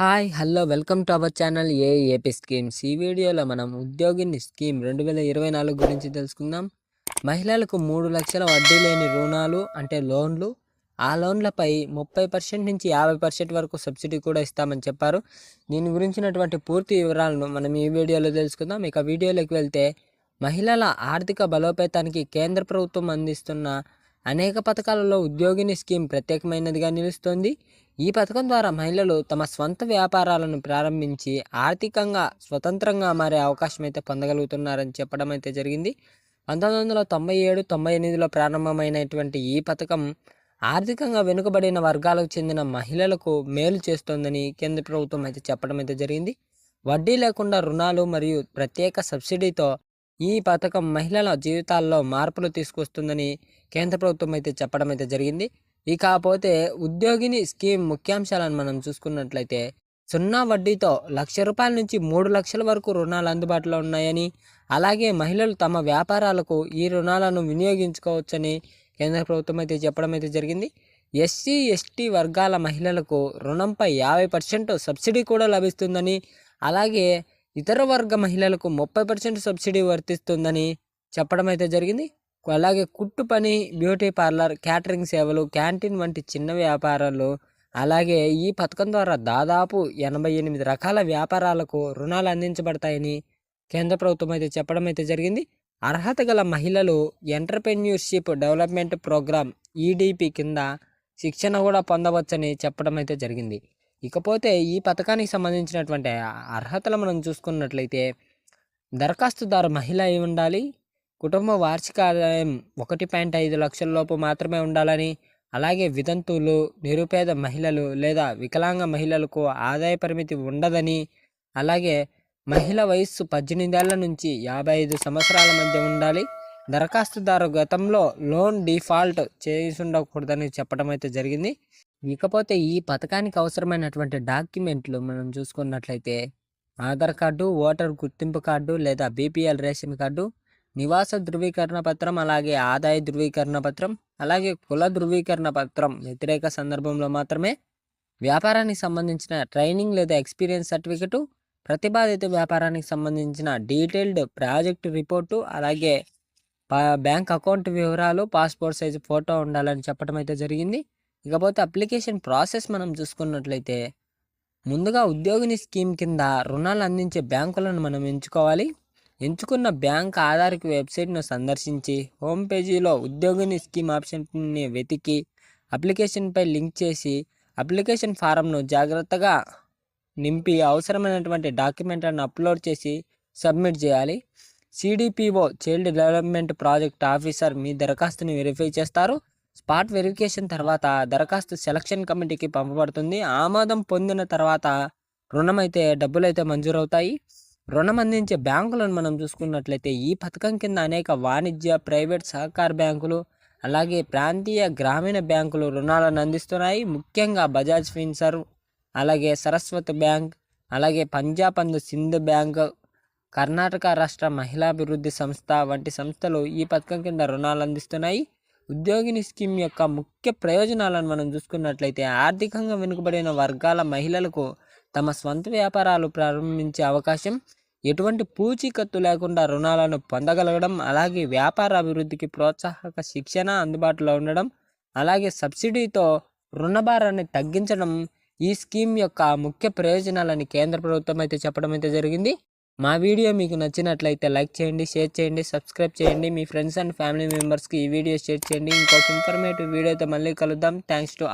Hi hello welcome to our channel AAP schemes. ఈ వీడియోలో మనం ఉద్యోగిని స్కీమ్ రెండు వేల ఇరవై నాలుగు గురించి తెలుసుకుందాం. మహిళలకు మూడు లక్షల వడ్డీ లేని రుణాలు అంటే లోన్లు ఆ లోన్లపై ముప్పై పర్సెంట్ నుంచి యాభై పర్సెంట్ వరకు సబ్సిడీ కూడా ఇస్తామని చెప్పారు. దీని గురించినటువంటి పూర్తి వివరాలను మనం ఈ వీడియోలో తెలుసుకుందాం. ఇక వీడియోలోకి వెళ్తే మహిళల ఆర్థిక బలోపేతానికి కేంద్ర ప్రభుత్వం అందిస్తున్న అనేక పథకాలలో ఉద్యోగిని స్కీమ్ ప్రత్యేకమైనదిగా నిలుస్తోంది. ఈ పథకం ద్వారా మహిళలు తమ స్వంత వ్యాపారాలను ప్రారంభించి ఆర్థికంగా స్వతంత్రంగా మారే అవకాశం అయితే పొందగలుగుతున్నారని చెప్పడం అయితే జరిగింది. పంతొమ్మిది వందల తొంభై ఏడు తొంభై ఎనిమిదిలో ప్రారంభమైనటువంటి ఈ పథకం ఆర్థికంగా వెనుకబడిన వర్గాలకు చెందిన మహిళలకు మేలు చేస్తోందని కేంద్ర ప్రభుత్వం అయితే చెప్పడం అయితే జరిగింది. వడ్డీ లేకుండా రుణాలు మరియు ప్రత్యేక సబ్సిడీతో ఈ పథకం మహిళల జీవితాల్లో మార్పులు తీసుకొస్తుందని కేంద్ర ప్రభుత్వం అయితే చెప్పడం అయితే జరిగింది. ఇకపోతే ఉద్యోగిని స్కీమ్ ముఖ్యాంశాలను మనం చూసుకున్నట్లయితే సున్నా వడ్డీతో లక్ష రూపాయల నుంచి మూడు లక్షల వరకు రుణాలు అందుబాటులో ఉన్నాయని అలాగే మహిళలు తమ వ్యాపారాలకు ఈ రుణాలను వినియోగించుకోవచ్చని కేంద్ర ప్రభుత్వం అయితే చెప్పడం అయితే జరిగింది. ఎస్సీ ఎస్టీ వర్గాల మహిళలకు రుణంపై యాభై పర్సెంట్ సబ్సిడీ కూడా లభిస్తుందని అలాగే ఇతర వర్గ మహిళలకు ముప్పై పర్సెంట్ సబ్సిడీ వర్తిస్తుందని చెప్పడం అయితే జరిగింది. అలాగే కుట్టు పని బ్యూటీ పార్లర్ క్యాటరింగ్ సేవలు క్యాంటీన్ వంటి చిన్న వ్యాపారాలు అలాగే ఈ పథకం ద్వారా దాదాపు ఎనభై ఎనిమిది రకాల వ్యాపారాలకు రుణాలు అందించబడతాయని కేంద్ర ప్రభుత్వం అయితే చెప్పడం అయితే జరిగింది. అర్హత గల మహిళలు ఎంటర్ప్రెన్యూర్షిప్ డెవలప్మెంట్ ప్రోగ్రామ్ ఈడిపి కింద శిక్షణ కూడా పొందవచ్చని చెప్పడం అయితే జరిగింది. ఇకపోతే ఈ పథకానికి సంబంధించినటువంటి అర్హతలు మనం చూసుకున్నట్లయితే దరఖాస్తుదారు మహిళ అయి ఉండాలి కుటుంబ వార్షిక ఆదాయం ఒకటి పాయింట్ ఐదు లక్షల లోపు మాత్రమే ఉండాలని అలాగే వితంతువులు నిరుపేద మహిళలు లేదా వికలాంగ మహిళలకు ఆదాయ పరిమితి ఉండదని అలాగే మహిళ వయస్సు పద్దెనిమిదేళ్ళ నుంచి యాభై ఐదు సంవత్సరాల మధ్య ఉండాలి. దరఖాస్తుదారు గతంలో లోన్ డిఫాల్ట్ చేసి ఉండకూడదని చెప్పడం అయితే జరిగింది. ఇకపోతే ఈ పథకానికి అవసరమైనటువంటి డాక్యుమెంట్లు మనం చూసుకున్నట్లయితే ఆధార్ కార్డు ఓటర్ గుర్తింపు కార్డు లేదా బీపీఎల్ రేషన్ కార్డు నివాస ధృవీకరణ పత్రం అలాగే ఆదాయ ధృవీకరణ పత్రం అలాగే కుల ధృవీకరణ పత్రం వ్యతిరేక సందర్భంలో మాత్రమే వ్యాపారానికి సంబంధించిన ట్రైనింగ్ లేదా ఎక్స్పీరియన్స్ సర్టిఫికెటు ప్రతిపాదిత వ్యాపారానికి సంబంధించిన డీటెయిల్డ్ ప్రాజెక్ట్ రిపోర్టు అలాగే బ్యాంక్ అకౌంట్ వివరాలు పాస్పోర్ట్ సైజు ఫోటో ఉండాలని చెప్పడం అయితే జరిగింది. ఇకపోతే అప్లికేషన్ ప్రాసెస్ మనం చూసుకున్నట్లయితే ముందుగా ఉద్యోగిని స్కీమ్ కింద రుణాలు అందించే బ్యాంకులను మనం ఎంచుకోవాలి. ఎంచుకున్న బ్యాంక్ ఆధారిత వెబ్సైట్ను సందర్శించి హోమ్ పేజీలో ఉద్యోగిని స్కీమ్ ఆప్షన్ని వెతికి అప్లికేషన్పై లింక్ చేసి అప్లికేషన్ ఫారంను జాగ్రత్తగా నింపి అవసరమైనటువంటి డాక్యుమెంట్లను అప్లోడ్ చేసి సబ్మిట్ చేయాలి. CDPO child development project officer మీ దరఖాస్తుని వెరిఫై చేస్తారు. స్పాట్ వెరిఫికేషన్ తర్వాత దరఖాస్తు సెలక్షన్ కమిటీకి పంపబడుతుంది. ఆమోదం పొందిన తర్వాత రుణం అయితే మంజూరవుతాయి. రుణం అందించే బ్యాంకులను మనం చూసుకున్నట్లయితే ఈ పథకం కింద అనేక వాణిజ్య ప్రైవేట్ సహకార బ్యాంకులు అలాగే ప్రాంతీయ గ్రామీణ బ్యాంకులు రుణాలను అందిస్తున్నాయి. ముఖ్యంగా బజాజ్ ఫిన్సర్వ్ అలాగే సరస్వతి బ్యాంక్ అలాగే పంజాబ్ అందు సింధ్ బ్యాంక్ కర్ణాటక రాష్ట్ర మహిళాభివృద్ధి సంస్థ వంటి సంస్థలు ఈ పథకం కింద రుణాలు అందిస్తున్నాయి. ఉద్యోగిని స్కీమ్ యొక్క ముఖ్య ప్రయోజనాలను మనం చూసుకున్నట్లయితే ఆర్థికంగా వెనుకబడిన వర్గాల మహిళలకు తమ స్వంత వ్యాపారాలు ప్రారంభించే అవకాశం ఎటువంటి పూచీకత్తు లేకుండా రుణాలను పొందగలగడం అలాగే వ్యాపార అభివృద్ధికి ప్రోత్సాహక శిక్షణ అందుబాటులో ఉండడం అలాగే సబ్సిడీతో రుణభారాన్ని తగ్గించడం ఈ స్కీమ్ యొక్క ముఖ్య ప్రయోజనాలని కేంద్ర ప్రభుత్వం అయితే చెప్పడం అయితే జరిగింది. మా వీడియో మీకు నచ్చినట్లయితే లైక్ చేయండి షేర్ చేయండి సబ్స్క్రైబ్ చేయండి. మీ ఫ్రెండ్స్ అండ్ ఫ్యామిలీ మెంబర్స్కి ఈ వీడియో షేర్ చేయండి. ఇంకొక ఇన్ఫర్మేటివ్ వీడియోతో మళ్ళీ కలుద్దాం. Thanks to